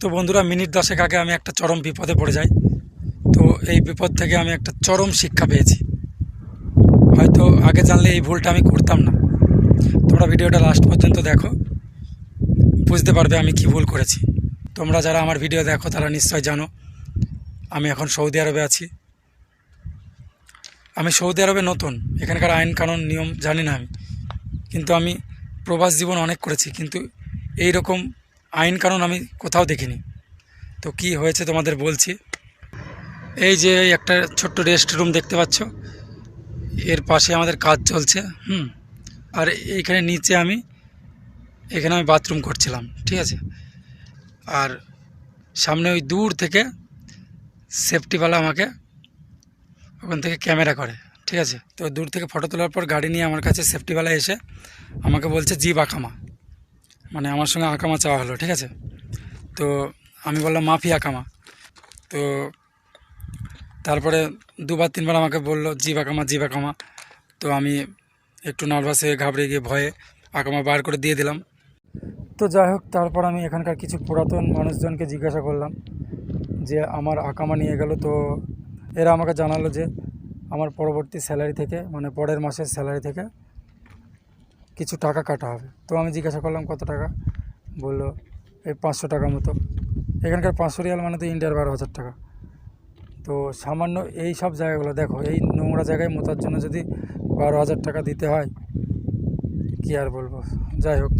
তো বন্ধুরা, মিনিট দশেক আগে আমি একটা চরম বিপদে পড়ে যাই। তো এই বিপদ থেকে আমি একটা চরম শিক্ষা পেয়েছি। হয়তো আগে জানলে এই ভুলটা আমি করতাম না। তোমরা ভিডিওটা লাস্ট পর্যন্ত দেখো। বুঝতে পারবে আমি কি ভুল করেছি। তোমরা যারা আমার ভিডিও দেখো, তারা নিশ্চয় জানো, আমি এখন সৌদি আরবে আছি। আমি সৌদি আরবে নতুন। এখানকার আইন কানুন, নিয়ম জানি না আমি। কিন্তু আমি প্রবাস জীবন অনেক করেছি। কিন্তু এই রকম আইন কানুন আমি কোথাও দেখিনি। তো কি হয়েছে তোমাদের বলছি? এই যে একটা ছোট্ট রেস্ট রুম দেখতে পাচ্ছ। এর পাশে আমাদের কাজ চলছে, হুম। আর এইখানে নিচে আমি, এখানে আমি বাথরুম করছিলাম, ঠিক আছে? আর সামনে ওই দূর থেকে সেফটিওয়ালা আমাকে ওখান থেকে ক্যামেরা করে, ঠিক আছে? তো দূর থেকে ফটো তোলার পর গাড়ি নিয়ে আমার কাছে সেফটিওয়ালা এসে আমাকে বলছে জিপ আকামা মানে আমার সঙ্গে আকামা চাওয়া হলো, ঠিক আছে? তো আমি বললাম, মাফি আকামা। তো তারপরে দুবার, তিনবার আমাকে বলল জিপ আকামা জিপ আকামা। তো আমি একটু নার্ভাস হয়ে ঘাবড়ে গিয়ে ভয়ে আকামা বার করে দিয়ে দিলাম। তো যাই হোক, তারপর আমি এখানকার কিছু পুরাতন মানুষজনকে জিজ্ঞাসা করলাম যে, আমার আকামা নিয়ে গেল। তো এরা আমাকে জানালো যে, আমার পরবর্তী স্যালারি থেকে মানে পরের মাসের স্যালারি থেকে কিছু টাকা কাটা হবে। তো আমি জিজ্ঞাসা করলাম, কত টাকা? বলল, এই পাঁচশো টাকা মতো। এখানকার পাঁচশো রিয়াল মানে তো ইন্ডিয়ার বারো হাজার টাকা। তো সামান্য এই সব জায়গাগুলো, দেখো, এই নোংরা জায়গায় মোতার জন্য যদি বারো হাজার টাকা দিতে হয়, কী আর বলব? যাই হোক।